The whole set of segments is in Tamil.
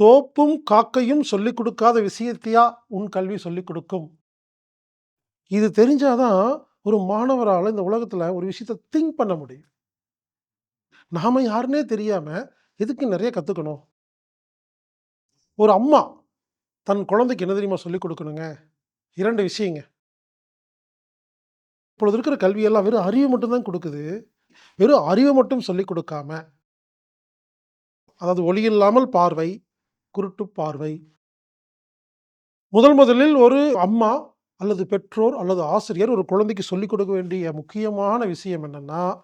தோப்பும் காக்கையும் சொல்லிக் கொடுக்காத விஷயத்தையா உன் கல்வி சொல்லிக் கொடுக்கும்? இது தெரிஞ்சாதான் ஒரு மாணவரால் இந்த உலகத்தில் ஒரு விஷயத்த திங்க் பண்ண முடியும். நாம் யாருன்னே தெரியாமல் எதுக்கு நிறைய கற்றுக்கணும் ஒரு அம்மா தன் குழந்தைக்கு என்ன தெரியுமா சொல்லிக் கொடுக்கணுங்க? இரண்டு விஷயங்க. இப்பொழுது இருக்கிற கல்வியெல்லாம் வெறும் அறிவு மட்டும்தான் கொடுக்குது. வெறும் அறிவை மட்டும் சொல்லிக் கொடுக்காம அதாவது ஒளி இல்லாமல் பார்வை குருட்டு பார்வை. முதல் முதலில் ஒரு அம்மா அல்லது பெற்றோர் அல்லது ஆசிரியர் ஒரு குழந்தைக்கு சொல்லிக் கொடுக்க வேண்டிய முக்கியமான விஷயம் என்னன்னா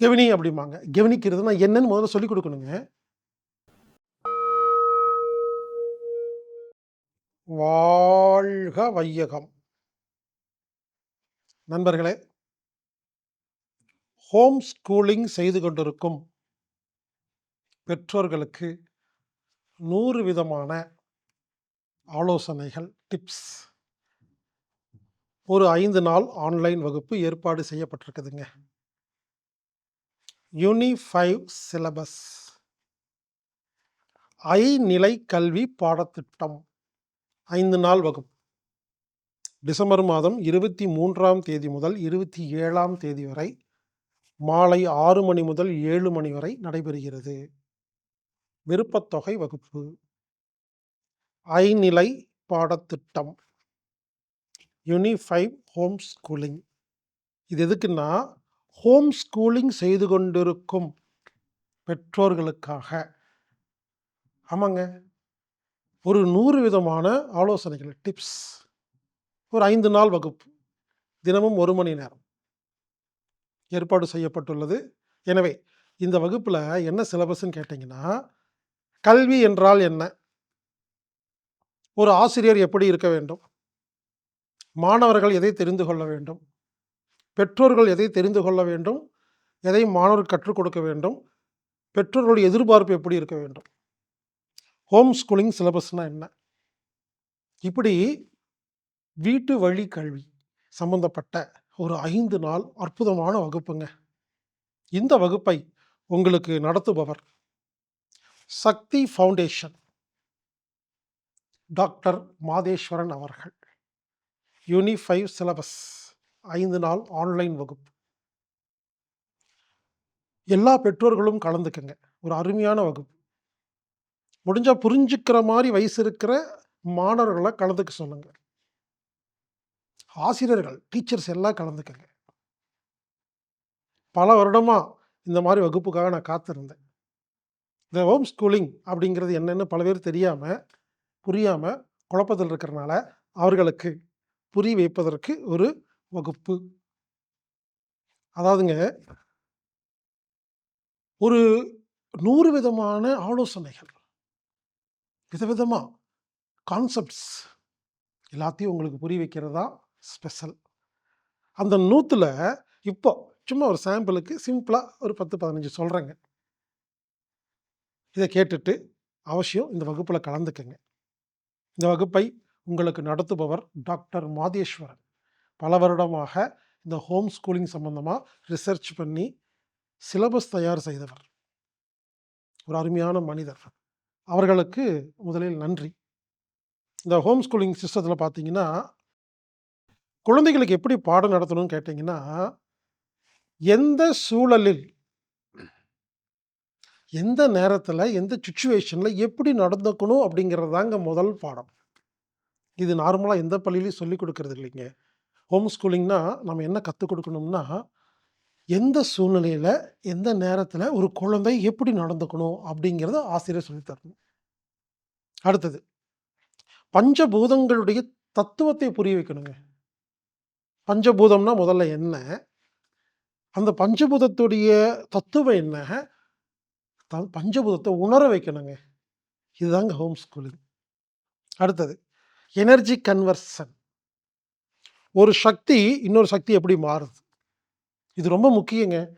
கெவனி அப்படிம்பாங்க. கெவனிக்கிறதுனா என்னன்னு முதல்ல சொல்லிக் கொடுக்கணுங்க. வாழ்க வையகம். நண்பர்களே ஹோம் ஸ்கூலிங் செய்து கொண்டிருக்கும் பெற்றோர்களுக்கு நூறு விதமான ஆலோசனைகள் டிப்ஸ் ஒரு ஐந்து நாள் ஆன்லைன் வகுப்பு ஏற்பாடு செய்யப்பட்டிருக்குதுங்க. யூனிஃபைவ் சிலபஸ் ஐநிலை கல்வி பாடத்திட்டம் ஐந்து நாள் வகுப்பு. டிசம்பர் மாதம் இருபத்தி மூன்றாம் தேதி முதல் இருபத்தி ஏழாம் தேதி வரை மாலை ஆறு மணி முதல் ஏழு மணி வரை நடைபெறுகிறது. விருப்பத்தொகை வகுப்பு. ஐநிலை பாடத்திட்டம். யூனிஃபைவ் ஹோம் ஸ்கூலிங் இது எதுக்குன்னா ஹோம் ஸ்கூலிங் செய்து கொண்டிருக்கும் பெற்றோர்களுக்காக. ஆமாங்க. ஒரு நூறு விதமான ஆலோசனைகள் டிப்ஸ் ஒரு ஐந்து நாள் வகுப்பு. தினமும் ஒரு மணி நேரம். ஏற்பாடு செய்யப்பட்டுள்ளது. எனவே இந்த வகுப்பில் என்ன சிலபஸ்ன்னு கேட்டிங்கன்னா கல்வி என்றால் என்ன? ஒரு ஆசிரியர் எப்படி இருக்க வேண்டும்? மாணவர்கள் எதை தெரிந்து கொள்ள வேண்டும்? பெற்றோர்கள் எதை தெரிந்து கொள்ள வேண்டும்? எதை மாணவர்கள் கற்றுக் கொடுக்க வேண்டும்? பெற்றோர்களுடைய எதிர்பார்ப்பு எப்படி இருக்க வேண்டும்? ஹோம் ஸ்கூலிங் சிலபஸ்னால் என்ன? இப்படி வீட்டு வழி கல்வி சம்பந்தப்பட்ட ஒரு ஐந்து நாள் அற்புதமான வகுப்புங்க. இந்த வகுப்பை உங்களுக்கு நடத்துபவர் சக்தி ஃபவுண்டேஷன். டாக்டர் மாதேஸ்வரன் அவர்கள். Unifive syllabus. ஐந்து நாள் ஆன்லைன் வகுப்பு. எல்லா பெற்றோர்களும் கலந்துக்குங்க. ஒரு அருமையான வகுப்பு. முடிஞ்சால் புரிஞ்சுக்கிற மாதிரி வயசு இருக்கிற மாணவர்களை கலந்துக்க சொல்லுங்க. ஆசிரியர்கள் டீச்சர்ஸ் எல்லாம் கலந்துக்கங்க. பல வருடமா இந்த மாதிரி வகுப்புக்காக நான் காத்திருந்தேன். இந்த ஹோம் ஸ்கூலிங் அப்படிங்கிறது என்னென்னு பல பேர் தெரியாமல் புரியாமல் குழப்பத்தில் இருக்கிறனால அவர்களுக்கு புரிய வைப்பதற்கு ஒரு வகுப்பு. அதாவதுங்க ஒரு நூறு விதமான ஆலோசனைகள். விதவிதமாக கான்செப்ட்ஸ் எல்லாத்தையும் உங்களுக்கு புரிய வைக்கிறது தான் ஸ்பெஷல் அந்த நூற்றுல இப்போ சும்மா ஒரு சாம்பிளுக்கு சிம்பிளாக ஒரு பத்து பதினஞ்சு சொல்கிறேங்க இதை கேட்டுட்டு அவசியம் இந்த வகுப்பில் கலந்துக்கங்க. இந்த வகுப்பை உங்களுக்கு நடத்துபவர் டாக்டர் மாதேஸ்வரன். பல வருடமாக இந்த ஹோம் ஸ்கூலிங் சம்பந்தமாக ரிசர்ச் பண்ணி சிலபஸ் தயார் செய்தவர். ஒரு அருமையான மனிதர். அவர்களுக்கு முதலில் நன்றி. இந்த ஹோம் ஸ்கூலிங் சிஸ்டத்தில் பார்த்தீங்கன்னா குழந்தைகளுக்கு எப்படி பாடம் நடத்தணும்னு கேட்டிங்கன்னா எந்த சூழலில் எந்த நேரத்தில் எந்த சுச்சுவேஷனில் எப்படி நடந்துக்கணும் அப்படிங்கிறது தாங்க முதல் பாடம். இது நார்மலாக எந்த பள்ளியிலையும் சொல்லிக் கொடுக்கறது இல்லைங்க. ஹோம் ஸ்கூலிங்னா நம்ம என்ன கற்றுக் கொடுக்கணும்னா எந்த சூழ்நிலையில் எந்த நேரத்தில் ஒரு குழந்தை எப்படி நடந்துக்கணும் அப்படிங்கிறத ஆசிரியர் சொல்லித்தரணும் அடுத்தது பஞ்சபூதங்களுடைய தத்துவத்தை புரிய வைக்கணுங்க. பஞ்சபூதம்னா முதல்ல என்ன? அந்த பஞ்சபூதத்துடைய தத்துவம் என்ன? த- பஞ்சபூதத்தை உணர வைக்கணுங்க. இதுதாங்க ஹோம் ஸ்கூலிங் அடுத்தது எனர்ஜி கன்வர்சன். ஒரு சக்தி இன்னொரு சக்தி எப்படி மாறுது? இது ரொம்ப முக்கியங்க.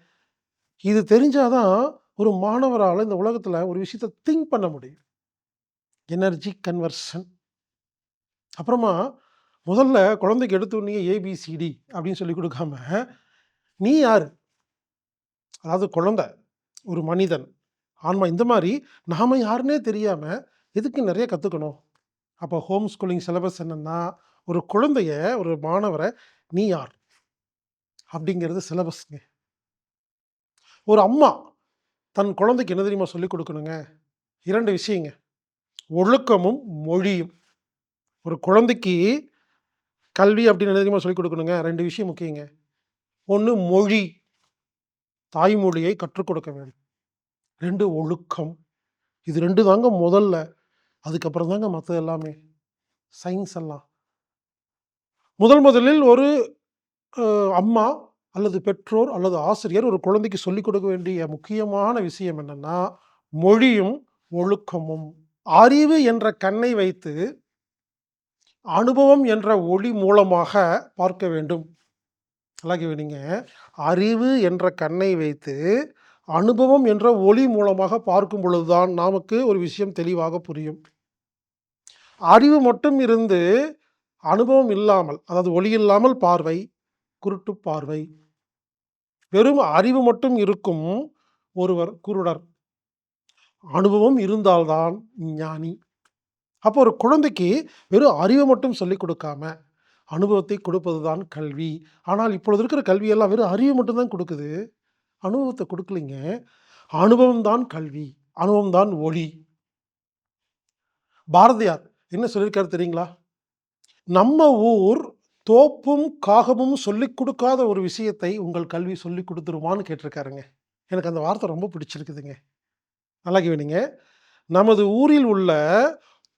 இது தெரிஞ்சாதான் ஒரு மாணவரால் இந்த உலகத்தில் ஒரு விஷயத்தை திங்க் பண்ண முடியும். எனர்ஜி கன்வர்ஷன் அப்புறமா முதல்ல குழந்தைக்கு எடுத்தோடனே ஏபிசிடி அப்படின்னு சொல்லி கொடுக்காம நீ யார்? அதாவது குழந்தை ஒரு மனிதன். ஆன்மா இந்த மாதிரி நாம் யாருன்னே தெரியாமல் எதுக்கு நிறைய கற்றுக்கணும் அப்போ ஹோம் ஸ்கூலிங் சிலபஸ் என்னன்னா, ஒரு குழந்தைய, ஒரு மாணவரை "நீ யார்?" அப்படிங்கிறது சிலபஸ்ங்க. ஒரு அம்மா தன் குழந்தைக்கு என்ன தெரியுமா சொல்லிக் கொடுக்கணுங்க இரண்டு விஷயங்க. ஒழுக்கமும், மொழியும். ஒரு குழந்தைக்கு கல்வி அப்படின்னு என்ன தெரியுமா சொல்லிக் கொடுக்கணுங்க ரெண்டு விஷயம் முக்கியங்க. ஒன்று மொழி. தாய்மொழியை கற்றுக் கொடுக்க வேண்டும். ரெண்டு ஒழுக்கம். இது ரெண்டு தாங்க முதல்ல. அதுக்கப்புறம் தாங்க மற்றது எல்லாமே. சயின்ஸ் எல்லாம். முதல் முதலில் ஒரு அம்மா அல்லது பெற்றோர் அல்லது ஆசிரியர் ஒரு குழந்தைக்கு சொல்லிக் கொடுக்க வேண்டிய முக்கியமான விஷயம் என்னென்னா மொழியும், ஒழுக்கமும். அறிவு என்ற கண்ணை வைத்து அனுபவம் என்ற ஒளி மூலமாக பார்க்க வேண்டும். நல்லா கேவீங்க அறிவு என்ற கண்ணை வைத்து அனுபவம் என்ற ஒளி மூலமாக பார்க்கும் பொழுதுதான் நமக்கு ஒரு விஷயம் தெளிவாக புரியும். அறிவு மட்டும் இருந்து அனுபவம் இல்லாமல், அதாவது ஒளி இல்லாமல் பார்வை, குருட்டு பார்வை. வெறும் அறிவு மட்டும் இருக்கும் ஒருவர் குருடர். அனுபவம் இருந்தால் தான் ஞானி. அப்போ ஒரு குழந்தைக்கு வெறும் அறிவை மட்டும் சொல்லிக் கொடுக்காம, அனுபவத்தை கொடுப்பது தான் கல்வி. ஆனால் இப்பொழுது இருக்கிற கல்வியெல்லாம் வெறும் அறிவு மட்டும்தான் கொடுக்குது அனுபவத்தை கொடுக்கலைங்க அனுபவம் தான் கல்வி. அனுபவம் தான் ஒளி. பாரதியார் என்ன சொல்லியிருக்காரு தெரியுங்களா? நம்ம ஊர் தோப்பும், காகமும் சொல்லிக் கொடுக்காத ஒரு விஷயத்தை உங்கள் கல்வி சொல்லிக் கொடுத்துருமான்னு கேட்டிருக்காருங்க. எனக்கு அந்த வார்த்தை ரொம்ப பிடிச்சிருக்குதுங்க. நல்லா கேவீங்க நமது ஊரில் உள்ள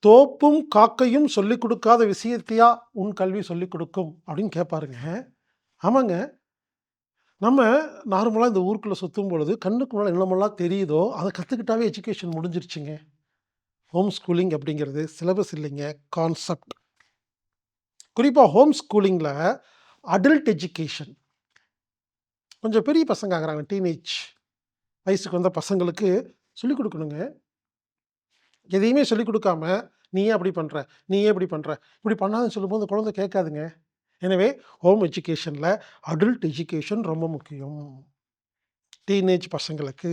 தோப்பும், காக்கையும் சொல்லிக் கொடுக்காத விஷயத்தையா உன் கல்வி சொல்லிக் கொடுக்கும் அப்படின்னு கேட்பாருங்க. ஆமாங்க. நம்ம நார்மலாக இந்த ஊருக்குள்ளே சுற்றும் பொழுது கண்ணுக்கு முன்னால் என்னமெல்லாம் தெரியுதோ, அதை கற்றுக்கிட்டாவே எஜுகேஷன் முடிஞ்சிருச்சுங்க. ஹோம் ஸ்கூலிங் அப்படிங்கிறது சிலபஸ் இல்லைங்க. கான்செப்ட். குறிப்பாக ஹோம் ஸ்கூலிங்கில் அடல்ட் எஜுகேஷன். கொஞ்சம் பெரிய பசங்க ஆகிறாங்க டீனேஜ் வயசுக்கு வந்த பசங்களுக்கு சொல்லிக் கொடுக்கணுங்க எதையுமே சொல்லிக் கொடுக்காம "நீ ஏன் அப்படி பண்ணுற நீ ஏன் இப்படி பண்ணுற இப்படி பண்ணாதுன்னு சொல்லும்போது அந்த குழந்தை கேட்காதுங்க. எனவே ஹோம் எஜுகேஷனில் அடல்ட் எஜுகேஷன் ரொம்ப முக்கியம். டீனேஜ் பசங்களுக்கு.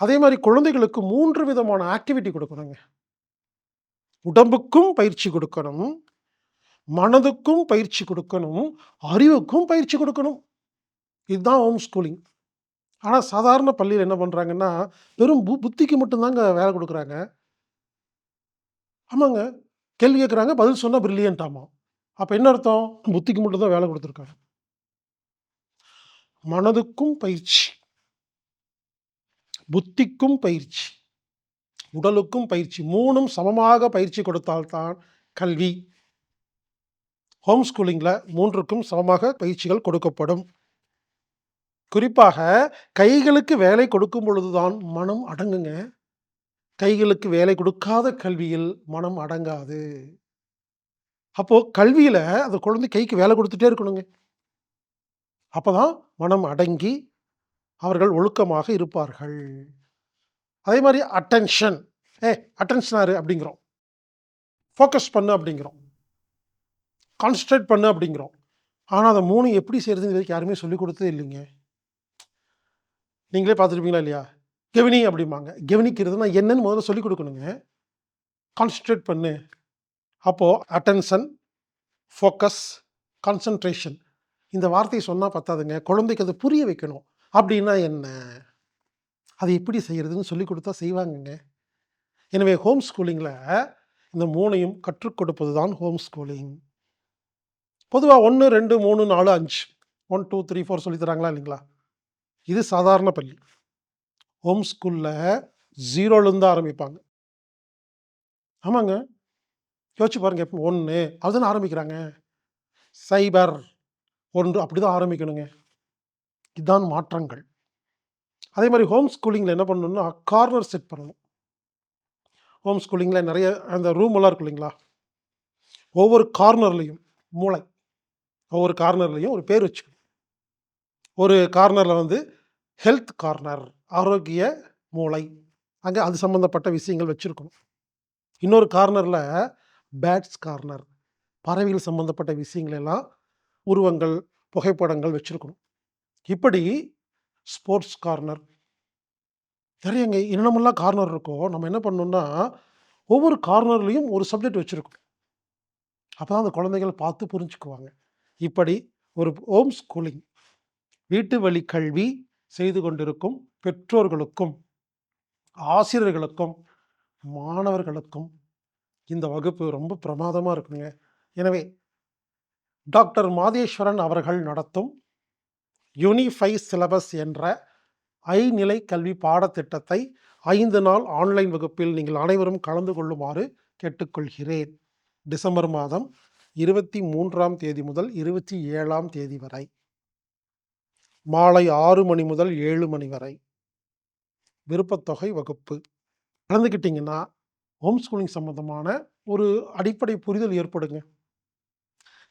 அதே மாதிரி குழந்தைகளுக்கு மூன்று விதமான ஆக்டிவிட்டி கொடுக்கணுங்க உடம்புக்கும் பயிற்சி கொடுக்கணும் மனதுக்கும் பயிற்சி கொடுக்கணும் அறிவுக்கும் பயிற்சி கொடுக்கணும் இதுதான் ஹோம் ஸ்கூலிங். ஆனால் சாதாரண பள்ளியில் என்ன பண்ணுறாங்கன்னா வெறும் பு புத்திக்கு மட்டும்தாங்க வேலை கொடுக்குறாங்க ஆமாங்க. கேள்வி கேட்குறாங்க, பதில் சொன்னால் பிரில்லியன்ட் ஆமாம் அப்போ என்ன அர்த்தம்? புத்திக்கு மட்டும் தான் வேலை கொடுத்துருக்காங்க மனதுக்கும் பயிற்சி. புத்திக்கும் பயிற்சி. உடலுக்கும் பயிற்சி. மூணும் சமமாக பயிற்சி கொடுத்தால் தான் கல்வி. ஹோம் ஸ்கூலிங்கில் மூன்றுக்கும் சமமாக பயிற்சிகள் கொடுக்கப்படும். குறிப்பாக கைகளுக்கு வேலை கொடுக்கும் பொழுது தான் மனம் அடங்குங்க. கைகளுக்கு வேலை கொடுக்காத கல்வியில் மனம் அடங்காது. அப்போது கல்வியில் அந்த குழந்தை கைக்கு வேலை கொடுத்துட்டே இருக்கணுங்க. அப்போ தான் மனம் அடங்கி, அவர்கள் ஒழுக்கமாக இருப்பார்கள். அதே மாதிரி அட்டென்ஷன். ஏ அட்டென்ஷனாரு அப்படிங்கிறோம். ஃபோக்கஸ் பண்ணு அப்படிங்கிறோம். கான்சன்ட்ரேட் பண்ணு அப்படிங்கிறோம். ஆனால் அதை மூணு எப்படி செய்கிறதுன்னு வரைக்கும் யாருமே சொல்லிக் கொடுத்தது இல்லைங்க. நீங்களே பார்த்துருப்பீங்களா இல்லையா? கெவினி அப்படிம்பாங்க. கெவனிக்கிறதுனா என்னன்னு முதல்ல சொல்லிக் கொடுக்கணுங்க கான்சன்ட்ரேட் பண்ணு. அப்போது அட்டென்ஷன், ஃபோக்கஸ், கான்சன்ட்ரேஷன். இந்த வார்த்தையை சொன்னால் பத்தாதுங்க. குழந்தைக்கு அதை புரிய வைக்கணும். அப்படின்னா என்ன? அதை எப்படி செய்கிறதுன்னு சொல்லிக் கொடுத்தா செய்வாங்கங்க. எனவே ஹோம் ஸ்கூலிங்கில் இந்த மூணையும் கற்றுக் கொடுப்பது தான் ஹோம் ஸ்கூலிங். பொதுவாக ஒன்று ரெண்டு மூணு நாலு அஞ்சு ஒன் டூ த்ரீ ஃபோர் சொல்லி தராங்களா இல்லைங்களா? இது சாதாரண பள்ளி. ஹோம் ஸ்கூல்ல 0லேருந்து தான் ஆரம்பிப்பாங்க. ஆமாங்க. யோசிச்சு பாருங்கள் எப்போ ஒன்று அதுதானே ஆரம்பிக்கிறாங்க. சைபர் 1 அப்படிதான் ஆரம்பிக்கணுங்க. இதுதான் மாற்றங்கள். அதே மாதிரி ஹோம் ஸ்கூலிங்கில் என்ன பண்ணணும்னா, கார்னர் செட் பண்ணணும். ஹோம் ஸ்கூலிங்கில் நிறைய அந்த ரூம் எல்லாம் இருக்கும் இல்லைங்களா? ஒவ்வொரு கார்னர்லேயும் மூளை ஒவ்வொரு கார்னர்லேயும் ஒரு பேர் வச்சுக்கணும். ஒரு கார்னரில் வந்து ஹெல்த் கார்னர் ஆரோக்கிய மூளை அங்கே அது சம்மந்தப்பட்ட விஷயங்கள் வச்சுருக்கணும் இன்னொரு கார்னரில் பேட்ஸ் கார்னர் பறவைகள் சம்மந்தப்பட்ட விஷயங்கள் எல்லாம் உருவங்கள், புகைப்படங்கள் வச்சுருக்கணும். இப்படி ஸ்போர்ட்ஸ் கார்னர் நிறையங்க என்னென்னமெல்லாம் கார்னர் இருக்கோ, நம்ம என்ன பண்ணோம்னா ஒவ்வொரு கார்னர்லேயும் ஒரு சப்ஜெக்ட் வச்சுருக்கோம் அப்போ தான் அந்த குழந்தைகள் பார்த்து புரிஞ்சுக்குவாங்க. இப்படி ஒரு ஹோம் ஸ்கூலிங் வீட்டு வழி கல்வி செய்து கொண்டிருக்கும் பெற்றோர்களுக்கும், ஆசிரியர்களுக்கும், மாணவர்களுக்கும் இந்த வகுப்பு ரொம்ப பிரமாதமாக இருக்குங்க. எனவே டாக்டர் மாதேஸ்வரன் அவர்கள் நடத்தும் யூனிஃபை சிலபஸ் என்ற ஐநிலை கல்வி பாடத்திட்டத்தை ஐந்து நாள் ஆன்லைன் வகுப்பில் நீங்கள் அனைவரும் கலந்து கொள்ளுமாறு கேட்டுக்கொள்கிறேன். டிசம்பர் மாதம் 23ஆம் தேதி முதல் 27ஆம் தேதி வரை. மாலை ஆறு மணி முதல் ஏழு மணி வரை. விருப்பத்தொகை வகுப்பு. கலந்துக்கிட்டிங்கன்னா ஹோம் ஸ்கூலிங் சம்மந்தமான ஒரு அடிப்படை புரிதல் ஏற்படுங்க.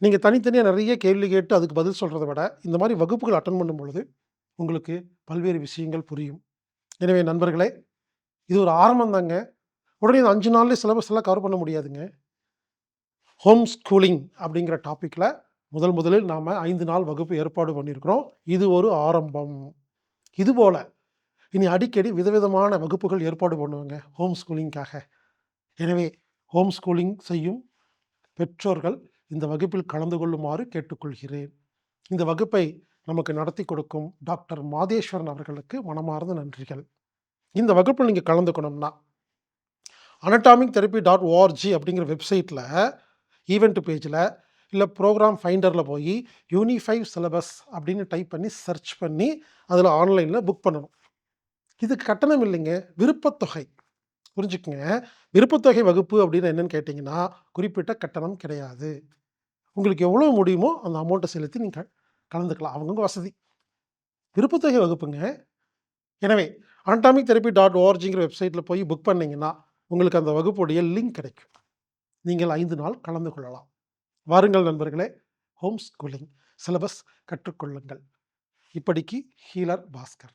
நீங்கள் தனித்தனியாக நிறைய கேள்வி கேட்டு அதுக்கு பதில் சொல்கிறத விட, இந்த மாதிரி வகுப்புகள் அட்டன் பண்ணும் பொழுது, உங்களுக்கு பல்வேறு விஷயங்கள் புரியும். எனவே நண்பர்களே, இது ஒரு ஆரம்பம் தாங்க. உடனே இந்த அஞ்சு நாள்லேயே சிலபஸ் எல்லாம் கவர் பண்ண முடியாதுங்க. ஹோம் ஸ்கூலிங் அப்படிங்கிற டாப்பிக்கில் முதல் முதலில் நாம் ஐந்து நாள் வகுப்பு ஏற்பாடு பண்ணியிருக்கிறோம். இது ஒரு ஆரம்பம். இதுபோல் இனி அடிக்கடி விதவிதமான வகுப்புகள் ஏற்பாடு பண்ணுவாங்க ஹோம் ஸ்கூலிங்க்காக. எனவே ஹோம் ஸ்கூலிங் செய்யும் பெற்றோர்கள் இந்த வகுப்பில் கலந்து கொள்ளுமாறு கேட்டுக்கொள்கிறேன். இந்த வகுப்பை நமக்கு நடத்தி கொடுக்கும் டாக்டர் மாதேஸ்வரன் அவர்களுக்கு மனமார்ந்த நன்றிகள். இந்த வகுப்பில் நீங்கள் கலந்துக்கணும்னா, அனடாமிக் தெரப்பி டாட் ஓஆர்ஜி அப்படிங்கிற வெப்சைட்டில் ஈவெண்ட் பேஜில் இல்லை ப்ரோக்ராம் ஃபைண்டரில் போய் யூனிஃபைவ் சிலபஸ் அப்படின்னு டைப் பண்ணி சர்ச் பண்ணி, அதில் ஆன்லைனில் புக் பண்ணணும். இதுக்கு கட்டணம் இல்லைங்க. விருப்பத்தொகை. புரிஞ்சுக்கங்க. விருப்பத்தொகை வகுப்பு அப்படின்னு என்னன்னு கேட்டிங்கன்னா குறிப்பிட்ட கட்டணம் கிடையாது. உங்களுக்கு எவ்வளோ முடியுமோ அந்த அமௌண்ட்டை செலுத்தி நீங்கள் கலந்துக்கலாம். அவங்கவுங்க வசதி. விருப்பத்தொகை வகுப்புங்க. எனவே அன்டாமிக் தெரப்பி டாட் ஓஆர்ஜிங்கிற வெப்சைட்டில் போய் புக் பண்ணிங்கன்னா உங்களுக்கு அந்த வகுப்புடைய லிங்க் கிடைக்கும். நீங்கள் ஐந்து நாள் கலந்து கொள்ளலாம். வாருங்கள் நண்பர்களே, ஹோம் ஸ்கூலிங் சிலபஸ் கற்றுக்கொள்ளுங்கள். இப்படிக்கு ஹீலர் பாஸ்கர்.